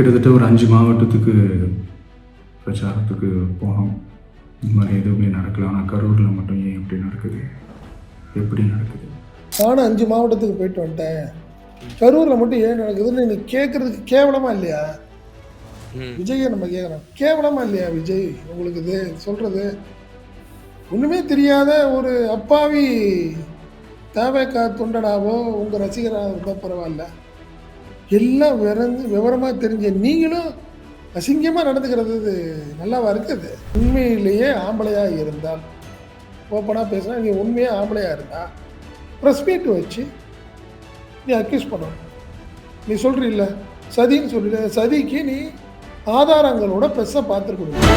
கிட்டத்தட்ட ஒரு அஞ்சு மாவட்டத்துக்கு பிரச்சாரத்துக்கு போனோம். இந்த மாதிரி எதுவுமே நடக்கல. ஆனால் கரூரில் மட்டும் ஏன் இப்படி நடக்குது? எப்படி நடக்குது? நானும் அஞ்சு மாவட்டத்துக்கு போயிட்டு வந்துட்டேன். கரூரில் மட்டும் ஏன் நடக்குதுன்னு நீ கேட்குறதுக்கு கேவலமா இல்லையா? ம். விஜயை நம்ம கேட்குறோம் கேவலமா இல்லையா விஜய்? உங்களுக்கு இது சொல்கிறது ஒன்றுமே தெரியாத ஒரு அப்பாவி தேவைக்கா தொண்டனாவோ உங்கள் ரசிகராக இருந்தால் பரவாயில்ல. எல்லாம் விறந்து விவரமாக தெரிஞ்ச நீங்களும் அசிங்கமாக நடந்துக்கிறது நல்லாவா இருக்குது? உண்மையிலேயே ஆம்பளையாக இருந்தால் ஓப்பனாக பேசுனா நீ உண்மையாக ஆம்பளையாக இருந்தா ப்ரெஸ் மீட் வச்சு நீ அக்யூஸ் பண்ணணும். நீ சொல்கிறீல்ல சதின்னு சொல்லிடு சதிக்கு நீ ஆதாரங்களோட ப்ரெஸ்ஸை பார்த்துருக்கணும்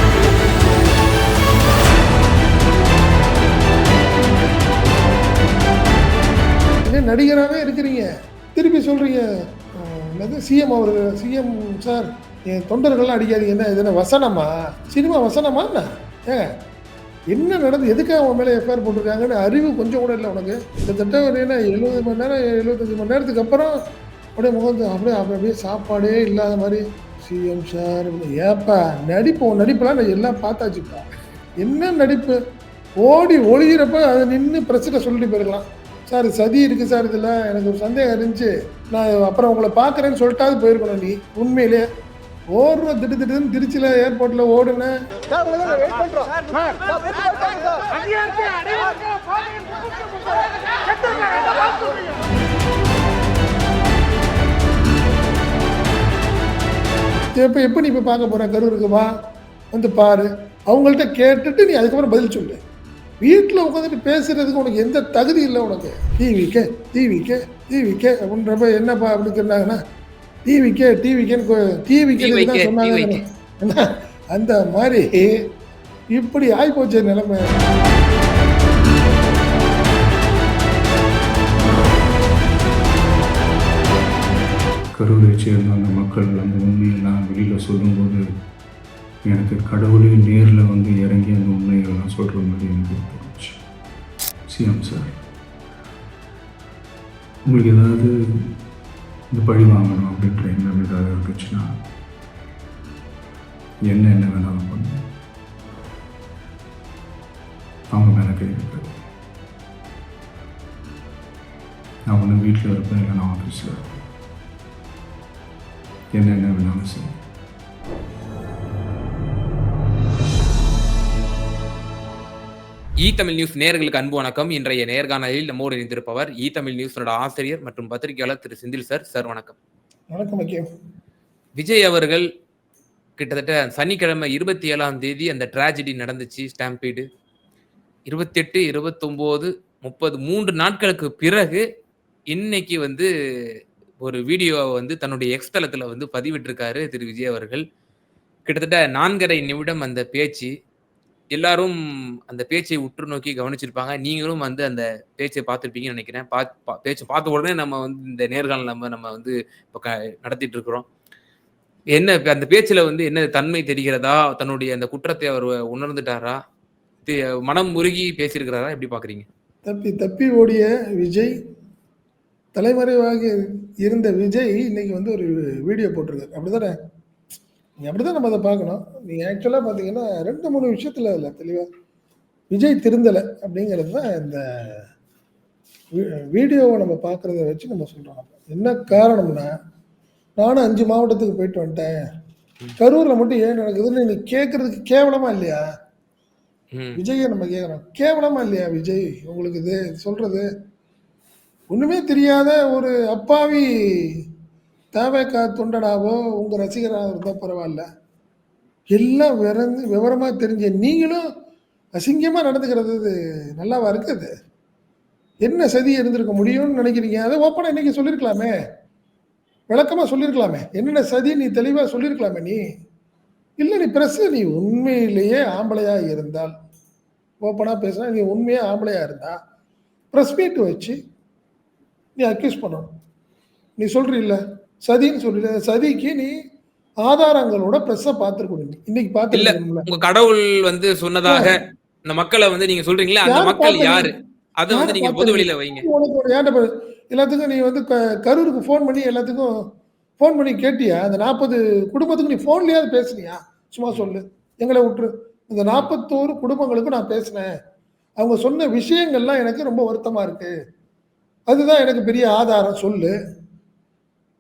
நடிகராகவே இருக்கிறீங்க. திருப்பி சொல்கிறீங்க என்னது? சிஎம் அவர்கள் சிஎம் சார் என் தொண்டர்கள்லாம் அடிக்காதீங்க. என்ன இது என்ன வசனமா? சினிமா வசனமா என்ன? ஏங்க என்ன நடந்து எதுக்காக அவன் மேலே எஃப்ஐஆர் போட்டிருக்காங்கன்னு அறிவு கொஞ்சம் கூட இல்லை உனக்கு. கிட்டத்தட்ட ஒரு என்ன எழுபது மணி நேரம் எழுபத்தஞ்சு மணி நேரத்துக்கு அப்புறம் அப்படியே முகந்து அப்படியே அப்படி அப்படியே சாப்பாடே இல்லாத மாதிரி சிஎம் சார் ஏப்பா நடிப்பு உன் நடிப்பெல்லாம் நான் எல்லாம் பார்த்தாச்சுப்பா. என்ன நடிப்பு? ஓடி ஒழிகிறப்ப அதை நின்று பிரச்சனை சொல்லிட்டு போயிருக்கலாம். சார் சதி இருக்குது சார் இதில். எனக்கு ஒரு சந்தேகம் இருந்துச்சு. நான் அப்புறம் உங்களை பார்க்குறேன்னு சொல்லிட்டாவது போயிருக்கணும் நீ. உண்மையிலே. ஓடுற திட்டு திட்டுன்னு திருச்சியில் ஏர்போர்ட்டில் ஓடுனேன் எப்போ எப்போ நீ போய் பார்க்க போகிற கரூருக்கு வா. வந்து பாரு. அவங்கள்ட்ட கேட்டுட்டு நீ அதுக்கப்புறம் பதில் சொல்லு. வீட்டில் உட்காந்துட்டு பேசுறதுக்கு உனக்கு எந்த தகுதி இல்லை உனக்கு. டிவிக்கே டிவிக்கே டிவிக்கே அப்படின்றப்ப என்னப்பா அப்படின்னு சொன்னாங்கன்னா டிவிக்கே டிவிக்கேன்னு டிவிக்கே TVK, தான் சொன்னாங்க. அந்த மாதிரி இப்படி ஆகிப்போச்சு நிலைமை. கரூரை சேர்ந்த அந்த மக்கள் அந்த உண்மையெல்லாம் வெளியில் சொல்லும்போது எனக்கு கடவுளே நேரில் வந்து இறங்கி அந்த உண்மைகள்லாம் சொல்கிற மாதிரி எனக்கு தோணுச்சு. சிஎம் சார் உங்களுக்கு ஏதாவது இந்த பழி வாங்கணும் அப்படின்ற எண்ணம் ஏதாவது இருந்துச்சுன்னா என்ன என்ன வேணாலும் பண்ண. அவங்க மேலே கை நான் ஒன்று வீட்டில் இருப்பேன் இல்லை நான் ஆஃபீஸில் இருப்பேன். என்ன என்ன வேணாலும் செய்யும் இ தமிழ் நியூஸ் நேயர்களுக்கு அன்பு வணக்கம். இன்றைய நேர்காணலில் நம்மோடு இணைந்திருப்பவர் இ தமிழ் நியூஸோட ஆசிரியர் மற்றும் பத்திரிகையாளர் திரு செந்தில் சார். சார் வணக்கம். வணக்கம் விஜய் அவர்கள் கிட்டத்தட்ட சனிக்கிழமை இருபத்தி ஏழாம் தேதி அந்த டிராஜடி நடந்துச்சு ஸ்டாம்பீடு. இருபத்தெட்டு இருபத்தொம்போது முப்பது மூன்று நாட்களுக்கு பிறகு இன்னைக்கு வந்து ஒரு வீடியோவை வந்து தன்னுடைய எக்ஸ் தளத்துல வந்து பதிவிட்டிருக்காரு திரு விஜய் அவர்கள். கிட்டத்தட்ட நான்கரை நிமிடம் அந்த பேச்சு எல்லாரும் அந்த பேச்சை உற்று நோக்கி கவனிச்சிருப்பாங்க. நீங்களும் வந்து அந்த பேச்சை பார்த்துருப்பீங்கன்னு நினைக்கிறேன். பா பா- பேச்சை பார்த்த உடனே நம்ம வந்து இந்த நேர்காணல் நம்ம நம்ம வந்து இப்போ க நடத்திட்டு இருக்கிறோம். என்ன அந்த பேச்சில் வந்து என்ன தன்மை தெரிகிறதா? தன்னுடைய அந்த குற்றத்தை அவர் உணர்ந்துட்டாரா? மனம் முருகி பேசியிருக்கிறாரா? எப்படி பார்க்குறீங்க? தப்பி தப்பி ஓடிய விஜய் தலைமறைவாக இருந்த விஜய் இன்னைக்கு வந்து ஒரு வீடியோ போட்டிருக்காரு. அப்படிதானே? நீங்கள் அப்படி தான் நம்ம அதை பார்க்கணும். நீங்கள் ஆக்சுவலாக பார்த்தீங்கன்னா ரெண்டு மூணு விஷயத்தில் இல்லை தெளிவாக விஜய் திருந்தலை அப்படிங்கிறது தான் இந்த வீடியோவை நம்ம பார்க்குறத வச்சு நம்ம சொல்கிறோம் என்ன காரணம்னா நானும் அஞ்சு மாவட்டத்துக்கு போயிட்டு வந்துட்டேன். கரூரில் மட்டும் ஏன் நடக்குதுன்னு நீ கேட்குறதுக்கு கேவலமா இல்லையா? விஜயை நம்ம கேட்குறோம் கேவலமா இல்லையா விஜய்? உங்களுக்கு இது சொல்றது? ஒண்ணுமே தெரியாத ஒரு அப்பாவி தேவைக்கா தொண்டடாவோ உங்கள் ரசிகராக இருந்தால் பரவாயில்ல. எல்லாம் விரந்து விவரமாக தெரிஞ்ச நீங்களும் அசிங்கமாக நடந்துக்கிறது நல்லாவா இருக்குது? என்ன சதி இருந்திருக்க முடியும்னு நினைக்கிறீங்க? அதை ஓப்பனாக இன்னைக்கு சொல்லியிருக்கலாமே விளக்கமாக சொல்லியிருக்கலாமே என்னென்ன சதி நீ தெளிவாக சொல்லியிருக்கலாமே நீ? இல்லை நீ ப்ரெஸ்ஸு நீ உண்மையிலேயே ஆம்பளையாக இருந்தால் ஓப்பனாக பேசுனா நீ உண்மையாக ஆம்பளையாக இருந்தால் ப்ரெஸ் மீட் வச்சு நீ அக்யூஸ் பண்ணணும். நீ சொல்கிறீல்ல சதின்னு சொல்லிடு சதிக்கு நீ ஆதாரங்களோட ப்ரெஸ்ஸை பார்த்துருக்கணும் இன்னைக்கு பார்த்துருக்கணும்ல உங்க கடவுள் வந்து சொன்னதாக இந்த மக்களை வந்து நீங்க சொல்றீங்களா அந்த மக்கள்? யாரு? அதை வந்து நீங்க? பொது வெளியில வைங்க. உனக்கு ஏன்டா எல்லாத்துக்கும் நீ வந்து கரூருக்கு ஃபோன் பண்ணி எல்லாத்துக்கும் ஃபோன் பண்ணி கேட்டியா? அந்த நாற்பது குடும்பத்துக்கு நீ ஃபோன்லயாவது பேசுனியா? சும்மா சொல்லு. எங்களை விட்டுரு. இந்த நாற்பத்தோரு குடும்பங்களுக்கு நான் பேசினேன். அவங்க சொன்ன விஷயங்கள்லாம் எனக்கு ரொம்ப வருத்தமா இருக்கு. அதுதான் எனக்கு பெரிய ஆதாரம். சொல்லு.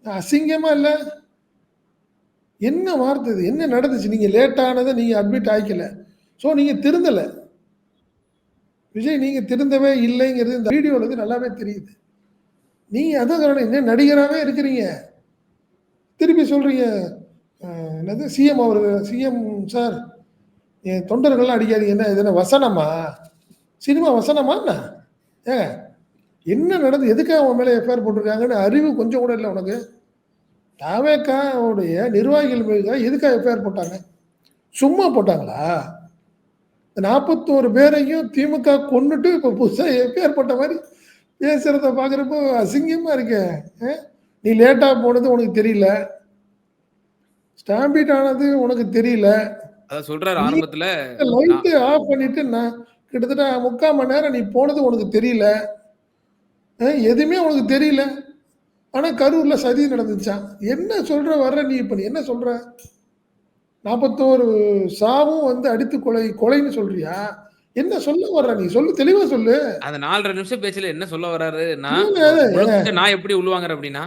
அசிங்கமா இல்ல என்ன வார்த்தை இது? என்ன நடந்துச்சு? நீங்க லேட் ஆனதை நீங்க அட்மிட் ஆகிக்கல ஸோ நீங்க திருந்தல. விஜய் நீங்க திருந்தவே இல்லைங்கிறது இந்த வீடியோல இருந்து நல்லாவே தெரியுது. நீங்க அதான் சொல்லணும் என்ன? நடிகராகவே இருக்கிறீங்க. திருப்பி சொல்றீங்க. என்னது? சிஎம் அவர் சிஎம் சார் என் தொண்டர்கள்லாம் அடிக்காதீங்க. என்ன இது என்ன வசனமா? சினிமா வசனமா என்ன? ஏங்க என்ன நடந்து எதுக்காக உன் மேலே எஃப்ஐஆர் போட்டிருக்காங்கன்னு அறிவு கொஞ்சம் கூட இல்லை உனக்கு. தாவேக்காவுடைய நிர்வாகிகள் மீது எதுக்காக எஃப்ஐஆர் போட்டாங்க? சும்மா போட்டாங்களா? நாற்பத்தோரு பேரையும் திமுக கொன்னுட்டு இப்போ புதுசாக எஃப்ஐஆர் போட்ட மாதிரி பேசுறத பார்க்குறப்போ அசிங்கமா இருக்கே. ஆ? நீ லேட்டாக போனது உனக்கு தெரியல. ஸ்டாம்பீட் ஆனது உனக்கு தெரியல. அதான் சொல்றாரு ஆரம்பத்துல. லைட்டு ஆஃப் பண்ணிட்டு நான் கிட்டத்தட்ட முக்கால் மணி நேரம் நீ போனது உனக்கு தெரியல. எதுவுமே உனக்கு தெரியல. ஆனா கரூர்ல சதி நடந்துச்சான் என்ன சொல்ற வர்ற நீ இப்ப? நீ என்ன சொல்ற? நாற்பத்தோரு சாவும் வந்து அடித்து கொலை கொலைன்னு சொல்றியா? என்ன சொல்ல வர்ற நீ? சொல்லு தெளிவா சொல்லு. அந்த நாலரை நிமிஷம் பேச்சுல என்ன சொல்ல இல்ல, உலகத்தை நான் எப்படி உள்வாங்குறேன் அப்படின்னா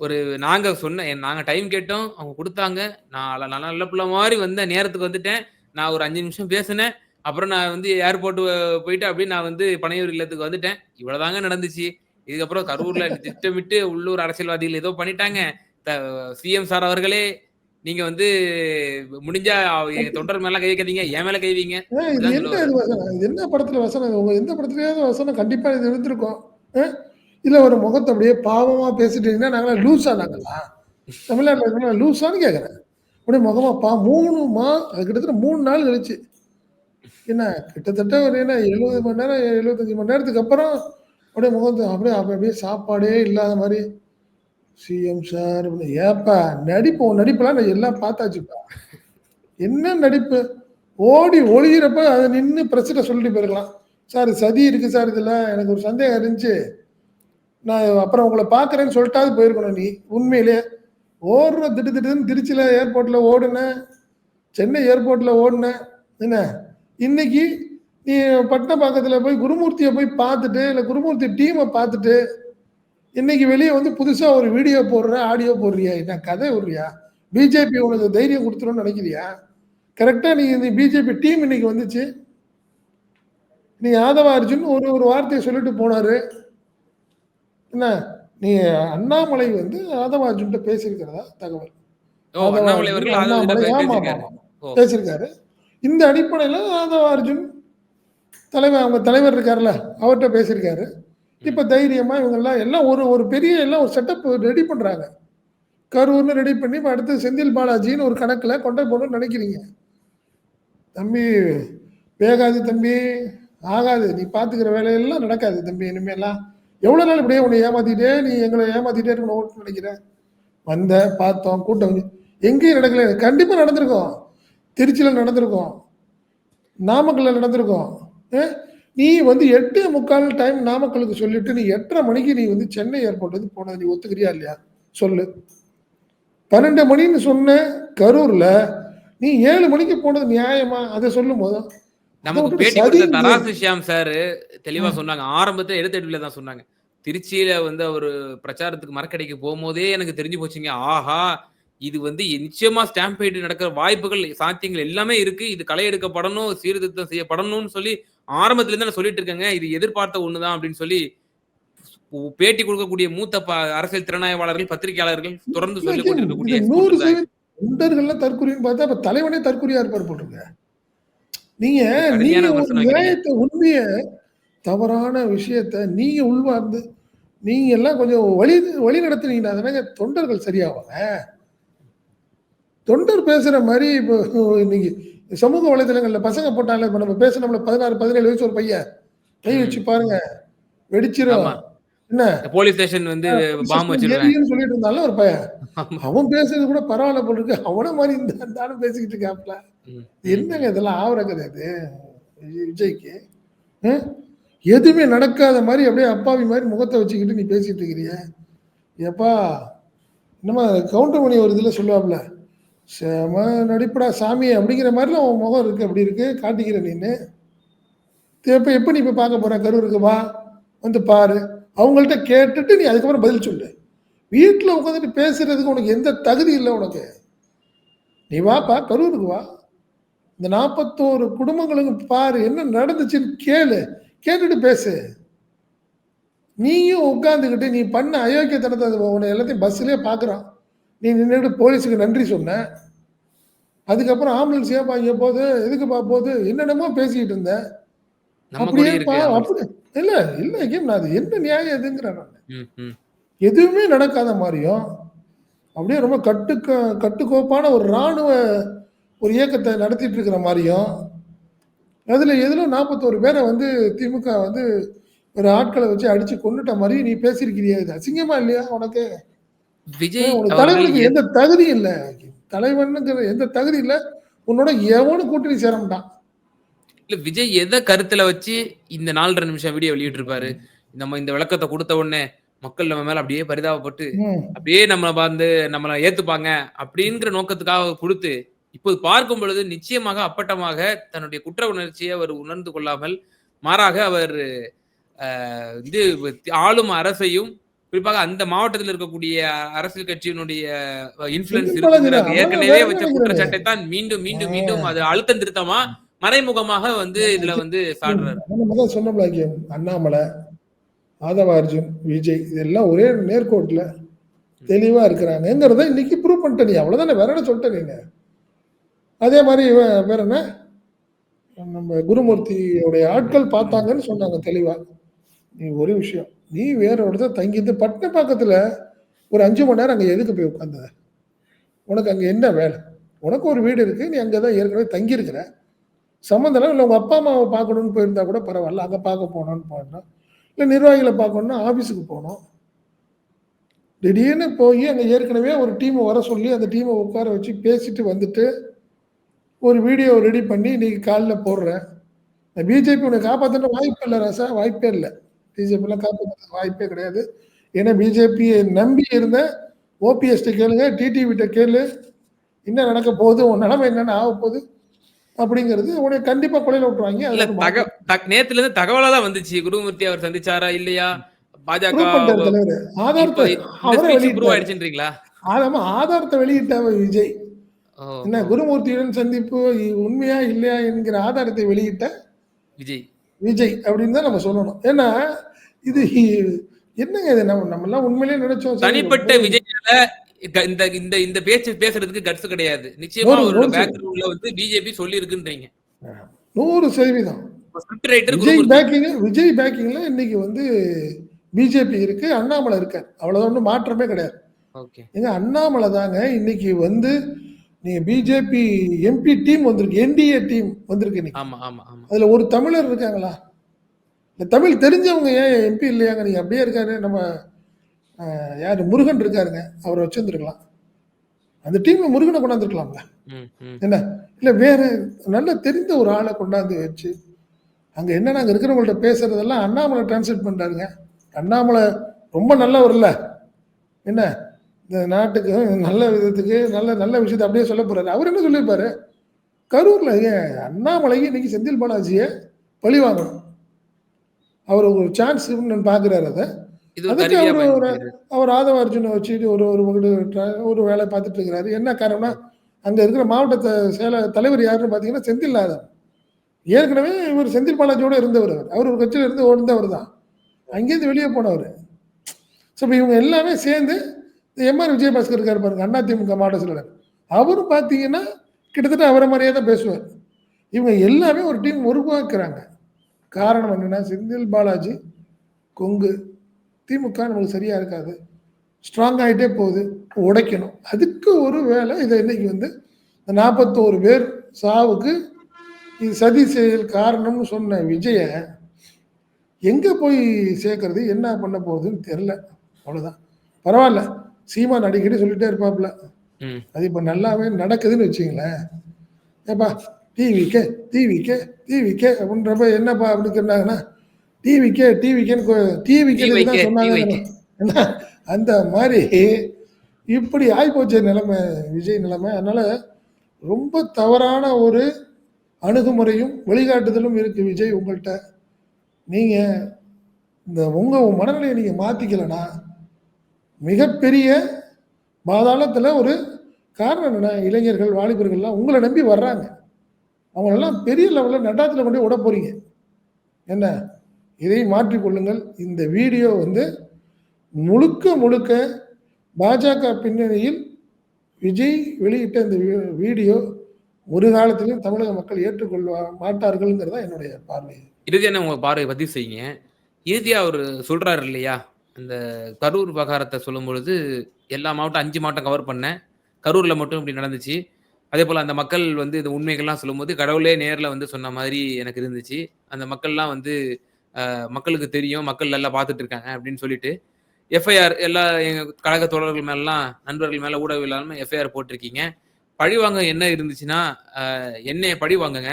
ஒரு நாங்க சொன்ன நாங்க டைம் கேட்டோம் அவங்க கொடுத்தாங்க. நான் நல்ல பிள்ளை மாதிரி வந்த நேரத்துக்கு வந்துட்டேன். நான் ஒரு அஞ்சு நிமிஷம் பேசினேன். அப்புறம் நான் வந்து ஏர்போர்ட் போயிட்டு அப்படியே நான் வந்து பனையூர் இல்லத்துக்கு வந்துட்டேன். இவ்வளவுதாங்க நடந்துச்சு. இதுக்கப்புறம் கரூர்ல திட்டமிட்டு உள்ளூர் அரசியல்வாதிகள் ஏதோ பண்ணிட்டாங்க. சிஎம் சார் அவர்களே நீங்க வந்து முடிஞ்சா தொண்டர் மேல கை வைக்காதீங்க என் மேல கை வைங்க. என்ன படத்துல வசனம்? உங்க எந்த படத்துலயாவது வசனம் கண்டிப்பா இது எடுத்திருக்கோம் இல்ல ஒரு முகத்தை அப்படியே பாவமா பேசிட்டீங்கன்னா நாங்களாம் லூஸா நாங்களா தமிழ்நாட்டில் லூஸான்னு கேட்குறேன் அப்படியே முகமா பா மூணு மா கிட்டத்தட்ட மூணு நாள் கழிச்சு. என்ன கிட்டத்தட்ட ஒரு என்ன எழுபது மணி நேரம் எழுபத்தஞ்சு மணி நேரத்துக்கு அப்புறம் அப்படியே முகத்து அப்படியே அப்படி அப்படியே சாப்பாடே இல்லாத மாதிரி. சிஎம் சார் அப்படின்னு ஏப்பா நடிப்பு உன் நடிப்பெல்லாம் நான் எல்லாம் பார்த்தாச்சுப்பா. என்ன நடிப்பு? ஓடி ஒழிகிறப்ப அதை நின்று பிரச்சனை சொல்லிட்டு போயிருக்கலாம். சார் சதி இருக்கு சார் இதில். எனக்கு ஒரு சந்தேகம் இருந்துச்சு. நான் அப்புறம் உங்களை பார்க்குறேன்னு சொல்லிட்டாவது போயிருக்கணும் நீ உண்மையிலே. ஓடுற திட்டு திட்டுன்னு திருச்சியில் ஏர்போர்ட்டில் ஓடுனேன் சென்னை ஏர்போர்ட்டில் ஓடினேன் என்ன? இன்னைக்கு நீ பட்டணப்பாக்கத்தில் போய் குருமூர்த்தியை போய் பார்த்துட்டு இல்லை குருமூர்த்தி டீமை பார்த்துட்டு இன்னைக்கு வெளியே வந்து புதுசாக ஒரு வீடியோ போடுற ஆடியோ போடுறியா? என்ன கதை விடுறியா பிஜேபி உனக்கு தைரியம் கொடுத்துருன்னு நினைக்கிறியா? கரெக்டாக நீ இந்த பிஜேபி டீம் இன்னைக்கு வந்துச்சு. நீ யாதவ அர்ஜுன் ஒரு ஒரு வார்த்தையை சொல்லிட்டு போனாரு. என்ன? நீ அண்ணாமலை வந்து யாதவ அர்ஜுன்கிட்ட பேசியிருக்கிறதா தகவல்? பேசியிருக்காரு. இந்த அடிப்படையில் யாதவ அர்ஜுன் தலைவர் அவங்க தலைவர் இருக்கார்ல அவர்கிட்ட பேசியிருக்காரு. இப்போ தைரியமாக இவங்கெல்லாம் எல்லாம் ஒரு ஒரு பெரிய எல்லாம் ஒரு செட்டப் ரெடி பண்ணுறாங்க கரூர்னு ரெடி பண்ணி இப்போ அடுத்து செந்தில் பாலாஜின்னு ஒரு கணக்கில் கொண்டு போகணும்னு நினைக்கிறீங்க. தம்பி வேகாது தம்பி ஆகாது நீ பார்த்துக்கிற வேலையெல்லாம் நடக்காது தம்பி இனிமேலாம். எவ்வளோ நாள் இப்படியே உன்னை ஏமாற்றிட்டே நீ எங்களை ஏமாற்றிட்டே இருக்கணும் ஓட்டு நினைக்கிறேன் வந்த பார்த்தோம் கூட்டம். எங்கேயும் நடக்கல கண்டிப்பாக நடந்திருக்கும். திருச்சியில் நடந்திருக்கும். நாமக்கல்ல நடந்திருக்கும்? நீ வந்து எட்டு முக்கால் டைம் நாமக்கலுக்கு சொல்லிட்டு நீ எட்டரை மணிக்கு நீ வந்து சென்னை ஏர்போர்ட் வந்து போனது நீ ஒத்துக்கிறியா இல்லையா? சொல்லு. பன்னெண்டு மணின்னு சொன்ன கரூர்ல நீ ஏழு மணிக்கு போனது நியாயமா? அதை சொல்லும் போதும் நமக்கு பேட்டி கொடுத்த. தராசு ஷியாம் சார் தெளிவா சொன்னாங்க. ஆரம்பத்துல எடுத்தெடுப்புல தான் சொன்னாங்க. திருச்சியில வந்து அவர் பிரச்சாரத்துக்கு மரக்கடைக்கு போகும்போதே எனக்கு தெரிஞ்சு போச்சுங்க. ஆஹா இது வந்து நிச்சயமா ஸ்டாம்பேட் நடக்கிற வாய்ப்புகள் சாத்தியங்கள் எல்லாமே இருக்கு. இது களை எடுக்கப்படணும் சீர்திருத்தம் செய்யப்படணும்னு சொல்லி ஆரம்பத்துல இருந்து நான் சொல்லிட்டு இருக்கேங்க. இது எதிர்பார்த்த ஒண்ணுதான் அப்படின்னு சொல்லி பேட்டி கொடுக்கக்கூடிய மூத்த அரசியல் திறனாய்வாளர்கள் பத்திரிகையாளர்கள் தொடர்ந்து சொல்லிக் இது கொண்டிருக்கக்கூடிய நூறு தொண்டர்கள்லாம் தற்கொலைன்னு பார்த்தா அப்ப தலைவனே தற்கொலையா இருப்பார் போட்டுருங்க நீங்க. நியாயத்தை உண்மைய தவறான விஷயத்த நீங்க உள்வார்ந்து நீங்க எல்லாம் கொஞ்சம் வழி வழி நடத்துனீங்கன்னா தானங்க தொண்டர்கள் சரியாவாங்க தொண்டர் பேசுற மாதிரி இப்போ இன்னைக்கு சமூக வலைதளங்கள்ல பசங்க போட்டாங்க இப்ப நம்ம பேசுனோம்ல பதினாறு பதினேழு வயசு ஒரு பையன். கை வச்சு பாருங்க வெடிச்சிரும். ஆமா. என்ன? போலீஸ் ஸ்டேஷன் வந்து பாம்பு சொல்லிட்டு இருந்தாலும் ஒரு பையன். அவன் பேசுறது கூட பரவாயில்ல போல இருக்கு. அவன மாதிரி இந்த இருந்தாலும் பேசிக்கிட்டு இருக்காப்ல. என்னங்க இதெல்லாம் ஆவர கதை இது விஜய்- விஜய்க்கு? எதுவுமே நடக்காத மாதிரி அப்படியே அப்பாவி மாதிரி முகத்தை வச்சுக்கிட்டு நீ பேசிட்டு இருக்கிறிய. ஏப்பா என்னமா கவுண்டர் மணி ஒரு இதில் சொல்லுவாப்புல செம நடிப்படா சாமி அப்படிங்கிற மாதிரிலாம் உன் முகம் இருக்கு அப்படி இருக்கு. காட்டிக்கிற நீன்னு இப்போ எப்போ நீ இப்போ பார்க்க போகிற கரூருக்கு வா வந்து பாரு. அவங்கள்ட்ட கேட்டுட்டு நீ அதுக்கப்புறம் பதில் சொல்லு. வீட்டில் உட்காந்துட்டு பேசுறதுக்கு உனக்கு எந்த தகுதி இல்லை உனக்கு. நீ வாப்பா கரூருக்கு வா. இந்த நாற்பத்தோரு குடும்பங்களுக்கு பாரு என்ன நடந்துச்சுன்னு கேளு. கேட்டுட்டு பேசு. நீயும் உட்காந்துக்கிட்டு நீ பண்ண அயோக்கியத்தனத்தை அது உன்னை எல்லாத்தையும் பஸ்ஸுலேயே பார்க்குறான் நீ நின்றுட்டு போலீஸுக்கு நன்றி சொன்ன. அதுக்கப்புறம் ஆம்புலன்ஸ் ஏப்பா இங்கே போகுது? எதுக்குப்பா போகுது? என்னென்னமோ பேசிக்கிட்டு இருந்தேன். அப்படியேப்பா இருக்கு அப்படி இல்லை இல்லை கேம் நான் அது என்ன நியாயம் எதுங்கிறேன் நான். எதுவுமே நடக்காத மாதிரியும் அப்படியே ரொம்ப கட்டுக்க கட்டுக்கோப்பான ஒரு இராணுவ ஒரு இயக்கத்தை நடத்திட்டு இருக்கிற மாதிரியும் அதில் எதில் நாற்பத்தோரு பேரை வந்து திமுக வந்து ஒரு ஆட்களை வச்சு அடிச்சு கொண்டுட்ட மாதிரி நீ பேசியிருக்கிறியா இது? அசிங்கமா இல்லையா உனக்கு? விஜய் தலைவனுக்கு எந்த தகுதி இல்லை? தலைவனுங்கிற எந்த தகுதி இல்லை? உன்னோட எவனும் கூட்டணி சேர மாட்டான். இல்ல விஜய் எதை கருத்துல வச்சு இந்த நாலரை நிமிஷம் வீடியோ வெளியிட்டு இருப்பாரு நம்ம இந்த விளக்கத்தை கொடுத்த உடனே மக்கள் நம்ம மேல அப்படியே பரிதாபப்பட்டு. அப்படியே நம்மள வந்து நம்மள ஏத்துப்பாங்க அப்படிங்கிற நோக்கத்துக்காக கொடுத்து இப்போது பார்க்கும் பொழுது நிச்சயமாக அப்பட்டமாக தன்னுடைய குற்ற உணர்ச்சியை அவர் உணர்ந்து கொள்ளாமல் மாறாக அவர் இது ஆளும் அரசையும் குறிப்பாக அந்த மாவட்டத்தில் இருக்கக்கூடிய அரசியல் கட்சியினுடைய இன்ஃபுளுன்ஸ் ஏற்கனவே வச்ச. குற்றச்சாட்டை தான் மீண்டும் மீண்டும் மீண்டும் அது அழுத்தம் திருத்தமா மறைமுகமாக வந்து இதுல வந்து சாடுறாரு. சொன்னோம்ல அண்ணாமலை ஆதவ அர்ஜுன் விஜய் இதெல்லாம் ஒரே நேர்கோட்டில் தெளிவாக இருக்கிறாங்கங்கிறத இன்னைக்கு ப்ரூவ் பண்ணிட்ட நீ. அவ்வளோதானே வேற என்ன சொல்லிட்ட நீங்க? அதே மாதிரி இவன் வேற என்ன? நம்ம குருமூர்த்தியோடைய ஆட்கள் பார்த்தாங்கன்னு சொன்னாங்க தெளிவா. நீ ஒரு விஷயம் நீ வேற இடத்துல தங்கிட்டு பட்டினப்பாக்கத்தில் ஒரு அஞ்சு மணி நேரம் அங்கே எதுக்கு போய் உட்காந்த உனக்கு அங்கே என்ன வேலை? உனக்கு ஒரு வீடு இருக்கு நீ அங்கே தான் ஏற்கனவே தங்கியிருக்கிற. சம்மந்தம் இல்லை உங்கள் அப்பா அம்மாவை பார்க்கணுன்னு போயிருந்தா கூட பரவாயில்ல அங்கே பார்க்க போனோம்னு போனோம் இல்லை நிர்வாகிகளை பார்க்கணுன்னா ஆஃபீஸுக்கு போனோம் திடீர்னு போய் அங்கே ஏற்கனவே ஒரு டீமை வர சொல்லி அந்த டீமை உட்கார வச்சு பேசிட்டு வந்துட்டு ஒரு வீடியோ ரெடி பண்ணி இன்னைக்கு காலில் போடுறேன். பிஜேபி உன்னை காப்பாற்றின வாய்ப்பு இல்லை ரசா. வாய்ப்பே இல்லை. பிஜேபிலாம் காப்பாற்றுறது வாய்ப்பே கிடையாது. ஏன்னா பிஜேபியை நம்பி இருந்த ஓபிஎஸ்ட்ட கேளுங்க டிடிவிட்ட கேளு என்ன நடக்க போகுது உன் நிலைமை என்னென்ன ஆக போகுது அப்படிங்கிறது உன்னை கண்டிப்பா கொலையில விட்டுருவாங்க. இல்ல தக நேத்துல இருந்து தகவலா தான் வந்துச்சு. குருமூர்த்தி அவர் சந்திச்சாரா இல்லையா? பாஜக ஆதாரத்தை ஆமா ஆதாரத்தை வெளியிட்டாவ விஜய். என்ன குருமூர்த்தியுடன் சந்திப்பு உண்மையா இல்லையா என்கிற ஆதாரத்தை வெளியிட்ட விஜய். விஜய் அப்படின்னு தான் நம்ம சொல்லணும். ஏன்னா இது என்னங்க இது? நம்ம நம்ம எல்லாம் உண்மையிலேயே நினைச்சோம் தனிப்பட்ட விஜயால இந்த இந்த இந்த பேச்சு பேசுறதுக்கு கட்ஸ் கிடையாது. நிச்சயமா அவரோட பேக்ரவுண்ட்ல வந்து பிஜேபி சொல்லி இருக்குன்றீங்க நூறு சதவீதம். விஜய் பேக்கிங் விஜய் பேக்கிங்ல இன்னைக்கு வந்து பிஜேபி இருக்கு அண்ணாமலை இருக்கார். அவ்வளவுதான் ஒன்றும் மாற்றமே கிடையாது. ஓகே. எங்க அண்ணாமலை தாங்க இன்னைக்கு வந்து நீங்க பிஜேபி எம்பி டீம் வந்திருக்கு என்டிஏ டீம் வந்திருக்கு இன்னைக்கு. ஆமா ஆமா ஆமா. அதுல ஒரு தமிழர் இருக்காங்களா? இந்த தமிழ் தெரிஞ்சவங்க ஏன் எம்பி இல்லையாங்க? நீங்க அப்படியே இருக்காரு. நம்ம யாரு? முருகன் இருக்காருங்க. அவரை வச்சிருந்துருக்கலாம். அந்த டீம்ல முருகனை கொண்டாந்துருக்கலாம்ல. என்ன? இல்லை வேற நல்ல தெரிந்த ஒரு ஆளை கொண்டாந்து வச்சு அங்கே என்னென்ன அங்கே இருக்கிறவங்கள்ட்ட பேசுறதெல்லாம் அண்ணாமலை டிரான்ஸ்லேட் பண்ணுறாருங்க அண்ணாமலை ரொம்ப நல்லவர் இல்ல என்ன? இந்த நாட்டுக்கு நல்ல விதத்துக்கு நல்ல நல்ல விஷயத்தை அப்படியே சொல்ல போறாரு. அவர் என்ன சொல்லியிருப்பாரு? கரூர்ல ஏன் அண்ணாமலைக்கு இன்னைக்கு செந்தில் பாலாஜியை பழி வாங்கணும். அவர் ஒரு சான்ஸ் பார்க்குறாரு அதை. அதுக்கு அவரு ஒரு-. அவர் ஆதவ அர்ஜுனை வச்சுட்டு ஒரு ஒரு ஒரு வேலை பார்த்துட்டு இருக்கிறாரு. என்ன காரணம்னா அங்க இருக்கிற மாவட்ட செயல தலைவர் யாருன்னு பார்த்தீங்கன்னா செந்தில் நாதன் ஏற்கனவே இவர் செந்தில் பாலாஜியோட இருந்தவர் அவர். அவர் ஒரு கட்சியில இருந்து ஓடுந்தவர் தான். அங்கேருந்து வெளியே போனவர். ஸோ இப்போ இவங்க எல்லாமே சேர்ந்து எம்ஆர் விஜயபாஸ்கர் இருக்காரு பாருங்க அண்ணா திமுக மாவட்ட செயலர் அவரும் பார்த்தீங்கன்னா கிட்டத்தட்ட அவரை மாதிரியே தான் பேசுவார். இவங்க எல்லாமே ஒரு டீம் உருவாக்குறாங்க காரணம் என்னன்னா செந்தில் பாலாஜி கொங்கு. திமுக நமக்கு சரியா இருக்காது. ஸ்ட்ராங் ஆகிட்டே போகுது. உடைக்கணும். அதுக்கு ஒரு வேலை இதை இன்னைக்கு வந்து இந்த நாற்பத்தோரு பேர் சாவுக்கு இது சதி செயல் காரணம்னு சொன்ன விஜய எங்க போய் சேர்க்கறது? என்ன பண்ண போகுதுன்னு தெரில அவ்வளவுதான். பரவாயில்ல. சீமான் அடிக்கடி சொல்லிட்டே இருப்பாப்புல. ம். அது இப்போ நல்லாவே நடக்குதுன்னு வச்சுங்களேன். ஏப்பா டிவிக்கே டிவிக்கே டிவிக்கே அப்படின்றப்ப என்னப்பா அப்படின்னு சொன்னாங்கன்னா டிவிக்கே டிவிக்கேன்னு டிவிக்கே தான் சொன்னாங்க. என்ன? அந்த மாதிரி இப்படி ஆயிப்போச்சு நிலைமை விஜய் நிலைமை. அதனால ரொம்ப தவறான ஒரு அணுகுமுறையும் வழிகாட்டுதலும் இருக்கு விஜய் உங்கள்கிட்ட நீங்க இந்த உங்க மனநிலையை நீங்க மாத்திக்கலனா மிகப்பெரிய பாதாளத்துல ஒரு காரணம் என்னன்னா இளைஞர்கள் வாலிபர்கள்லாம் உங்களை நம்பி வர்றாங்க. அவங்களெல்லாம் பெரிய லெவலில் நட்டாத்தில் கொண்டு விட போகிறீங்க என்ன? இதை மாற்றிக்கொள்ளுங்கள் இந்த வீடியோ வந்து முழுக்க முழுக்க பாஜக பின்னணியில் விஜய் வெளியிட்ட இந்த வீ- வீடியோ ஒரு காலத்திலும் தமிழக மக்கள் ஏற்றுக்கொள்ள மாட்டார்கள்ங்கிறது தான் என்னுடைய பார்வை. இறுதியான உங்க பார்வை பதிவு செய்யுங்க? இறுதியா அவர் சொல்றாரு இல்லையா? அந்த கரூர் விவகாரத்தை சொல்லும் பொழுது எல்லா மாவட்டம் அஞ்சு மாவட்டம் கவர் பண்ணேன். கரூர்ல மட்டும் இப்படி நடந்துச்சு. அதே போல் அந்த மக்கள் வந்து இந்த உண்மைகள்லாம் சொல்லும்போது கடவுளே நேரில் வந்து சொன்ன மாதிரி எனக்கு இருந்துச்சு. அந்த மக்கள்லாம் வந்து மக்களுக்கு தெரியும் மக்கள் நல்லா பார்த்துட்டு இருக்காங்க அப்படின்னு சொல்லிட்டு எஃப்ஐஆர் எல்லா எங்கள் கழக தோழர்கள் மேலாம் நண்பர்கள் மேலே ஊடகம் இல்லாமல் எஃப்ஐஆர் போட்டிருக்கீங்க. பழிவாங்க என்ன இருந்துச்சுன்னா என்னைய பழி வாங்குங்க.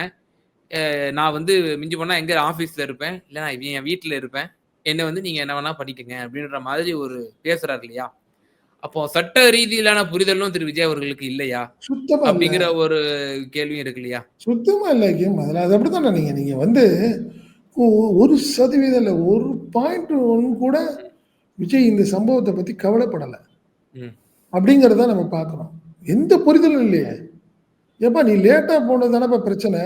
நான் வந்து மிஞ்சி போனால் எங்கே ஆஃபீஸில் இருப்பேன் இல்லை நான் என் வீட்டில் இருப்பேன். என்னை வந்து நீங்கள் என்ன வேணால் படிக்கங்க அப்படின்ற மாதிரி ஒரு பேசுகிறார் இல்லையா? அப்போ சட்ட ரீதியிலான புரிதலும் திரு விஜய் அவர்களுக்கு இல்லையா? சுத்தமா. அப்படிங்கிற ஒரு கேள்வியும் இருக்கு இல்லையா? சுத்தமா இல்லை கேம் அதில் அது அப்படித்தானே நீங்க நீங்க வந்து ஒரு சதவீதம் இல்லை ஒரு பாயிண்ட் ஒன் கூட விஜய் இந்த சம்பவத்தை பத்தி கவலைப்படலை. அப்படிங்கிறத நம்ம பார்க்கணும். எந்த புரிதலும் இல்லையே. ஏப்பா நீ லேட்டா போனது தானப்பா பிரச்சனை?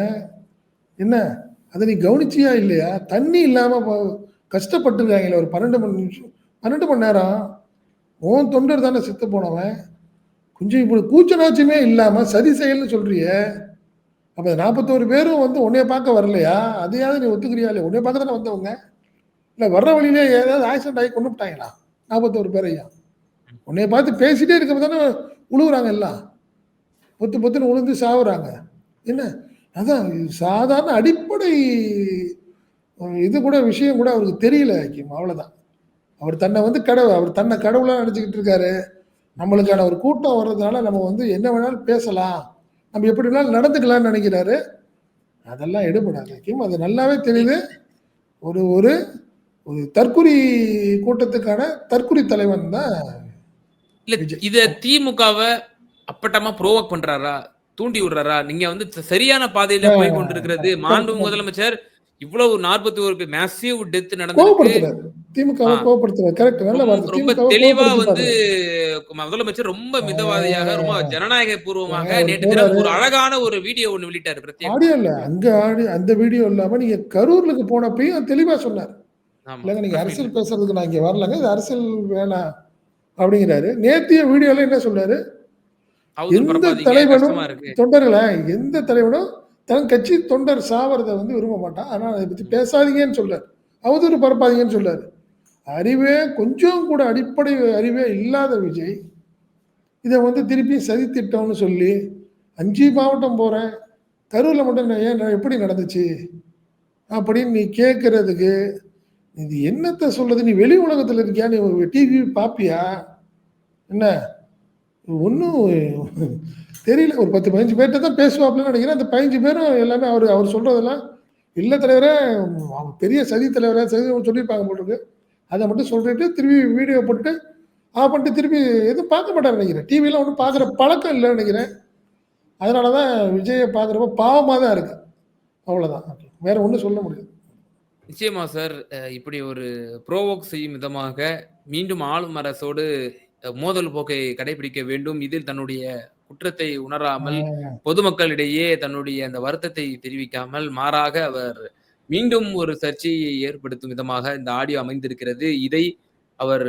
என்ன? அதை நீ கவனிச்சியா இல்லையா? தண்ணி இல்லாம ப- கஷ்டப்பட்டிருக்காங்களே ஒரு பன்னெண்டு மணி நிமிஷம் பன்னெண்டு மணி நேரம். உன் தொண்டர் தானே செத்து போனவன்? கொஞ்சம் இப்படி கூச்சனாச்சுமே இல்லாமல் சதி செயல்னு சொல்றியே. அப்போ நாற்பத்தோரு பேரும் வந்து உன்னைய பார்க்க வரலையா? அதையாவது நீ ஒத்துக்கிறியா இல்லையா? உன்னைய பார்க்க தானே வந்தவங்க. இல்லை வர்ற வழியிலே ஏதாவது ஆக்சிடென்ட் ஆகி கொண்டு விட்டாங்களா? நாற்பத்தோரு பேரையும். உன்னைய பார்த்து பேசிட்டே இருக்கப்ப தானே உழுவுறாங்க எல்லாம். பொத்து பொத்துன்னு உளுந்து சாவுறாங்க. என்ன? அதான் சாதாரண அடிப்படை இது கூட விஷயம் கூட அவருக்கு தெரியல ஹக்கீம். அவ்வளவுதான். அவர் தன்னை வந்து கடவுள் அவர் தன்னை கடவுளா நினைச்சுக்கிட்டு இருக்காரு. நம்மளுக்கான ஒரு கூட்டம் வர்றதுனால நம்ம வந்து என்ன வேணாலும் பேசலாம். நம்ம எப்படி வேணாலும் நடந்துக்கலாம்னு நினைக்கிறாரு. அதெல்லாம் எடுபடாது. ஹக்கீம் அது நல்லாவே தெரியுது. ஒரு ஒரு ஒரு தற்குறி கூட்டத்துக்கான தற்குறி தலைவன் தான் இல்ல. இத திமுகவை அப்பட்டமா ப்ரோவோக் பண்றாரா? தூண்டி விடுறாரா? நீங்க வந்து சரியான பாதையில போய் கொண்டிருக்கிறது. மாண்பு முதலமைச்சர் இவ்வளவு நாற்பத்தி ஒரு மேசிவ் டெத் நடந்திருக்கு. ஆ. கோவப்படுத்துறாரு கரெக்ட் நல்ல வார்த்தை. ரொம்ப தெளிவா வந்து. முதலமைச்சர் ரொம்ப மிதவாதியாக ரொம்ப ஜனநாயக பூர்வமாக நேற்று தினம். ஒரு அழகான ஒரு வீடியோ ஒண்ணு வெளியிட்டாரு ஆடியோ இல்ல. அங்க ஆடி அந்த வீடியோ இல்லாம நீங்க கரூருக்கு போனப்பையும் தெளிவா சொன்னார். இல்லைங்க நீங்க அரசியல் பேசுறதுக்கு நான் இங்க வரலங்க. இது அரசியல் வேணாம் அப்படிங்கிறாரு. நேத்திய வீடியோல என்ன சொல்றாரு எந்த தலைவனும் தொண்டர்களை? எந்த தலைவனும் தன் கட்சி தொண்டர் சாவறதை வந்து விரும்ப மாட்டான். ஆனால் அதை பத்தி பேசாதீங்கன்னு சொல்றாரு. அவதூறு பரப்பாதீங்கன்னு சொல்றாரு. அறிவே கொஞ்சம் கூட அடிப்படை அறிவே இல்லாத விஜய் இதை வந்து திருப்பி சதித்திட்டோம்னு சொல்லி அஞ்சு மாவட்டம் போகிறேன் கரூரில் மட்டும் நான் ஏன் எப்படி நடந்துச்சு? அப்படின்னு நீ கேட்குறதுக்கு இது என்னத்தை சொல்றது நீ வெளி உலகத்தில் இருக்கியா? நீ டிவி பார்ப்பியா என்ன? ஒன்றும் தெரியல. ஒரு பத்து பதினஞ்சு பேர்கிட்ட தான் பேசுவாப்லன்னு நினைக்கிறேன். அந்த பதினஞ்சு பேரும் எல்லாமே அவர் அவர் சொல்கிறதெல்லாம் இல்லை தலைவரே பெரிய சதி தலைவரே சதி சொல்லியிருப்பாங்க போட்டிருக்கு அதை மட்டும் சொல்லிட்டு திருப்பி வீடியோ போட்டுட்டு ஆஃப் பண்ணிட்டு திருப்பி எதுவும் பார்க்க மாட்டார் நினைக்கிறேன். டிவியில் ஒன்றும் பார்க்குற பழக்கம் இல்லைன்னு நினைக்கிறேன். அதனால தான் விஜயை பார்க்குறப்ப பாவமாக தான் இருக்கு. அவ்வளோதான் வேற ஒன்றும் சொல்ல முடியாது. நிச்சயமா சார் இப்படி ஒரு ப்ரோவோக் செய்யும் விதமாக மீண்டும் ஆளும் அரசோடு மோதல் போக்கை கடைபிடிக்க வேண்டும். இதில் தன்னுடைய குற்றத்தை உணராமல் பொதுமக்களிடையே தன்னுடைய அந்த வருத்தத்தை தெரிவிக்காமல் மாறாக அவர் மீண்டும் ஒரு சர்ச்சையை ஏற்படுத்தும் விதமாக இந்த ஆடியோ அமைந்திருக்கிறது. இதை அவர்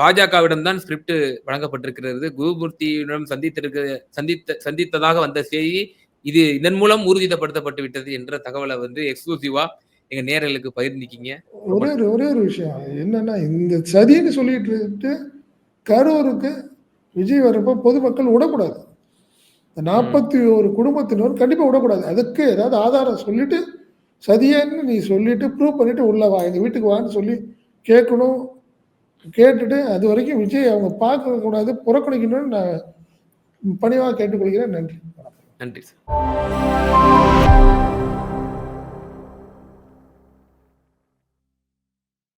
பாஜகவிடம் தான் ஸ்கிரிப்ட் வழங்கப்பட்டிருக்கிறது. குருமூர்த்தியிடம் சந்தித்திருக்க சந்தித்த சந்தித்ததாக வந்த செய்தி இது இதன் மூலம் ஊர்ஜிதப்படுத்தப்பட்டு விட்டது என்ற தகவலை வந்து எக்ஸ்க்ளூசிவா எங்க நேரலுக்கு பகிர்ந்திக்கிங்க. ஒரே ஒரு ஒரே ஒரு விஷயம். என்னன்னா இந்த சதின்னு சொல்லிட்டு இருந்துட்டு கரூருக்கு விஜய் வரப்போ பொதுமக்கள் விடக்கூடாது. நாற்பத்தி ஒரு குடும்பத்தினர் கண்டிப்பா விடக்கூடாது. அதுக்கு ஏதாவது ஆதாரம் சொல்லிட்டு சதியன்னு நீ சொல்லிட்டு ப்ரூவ் பண்ணிட்டு உள்ள வா. எங்கள் வீட்டுக்கு வான்னு சொல்லி கேட்கணும். கேட்டுட்டு அது வரைக்கும் விஜய் அவங்க பார்க்கக்கூடாது புறக்கணிக்கணும்னு நான் பணிவாக கேட்டுக்கொள்கிறேன். நன்றி. நன்றி சார்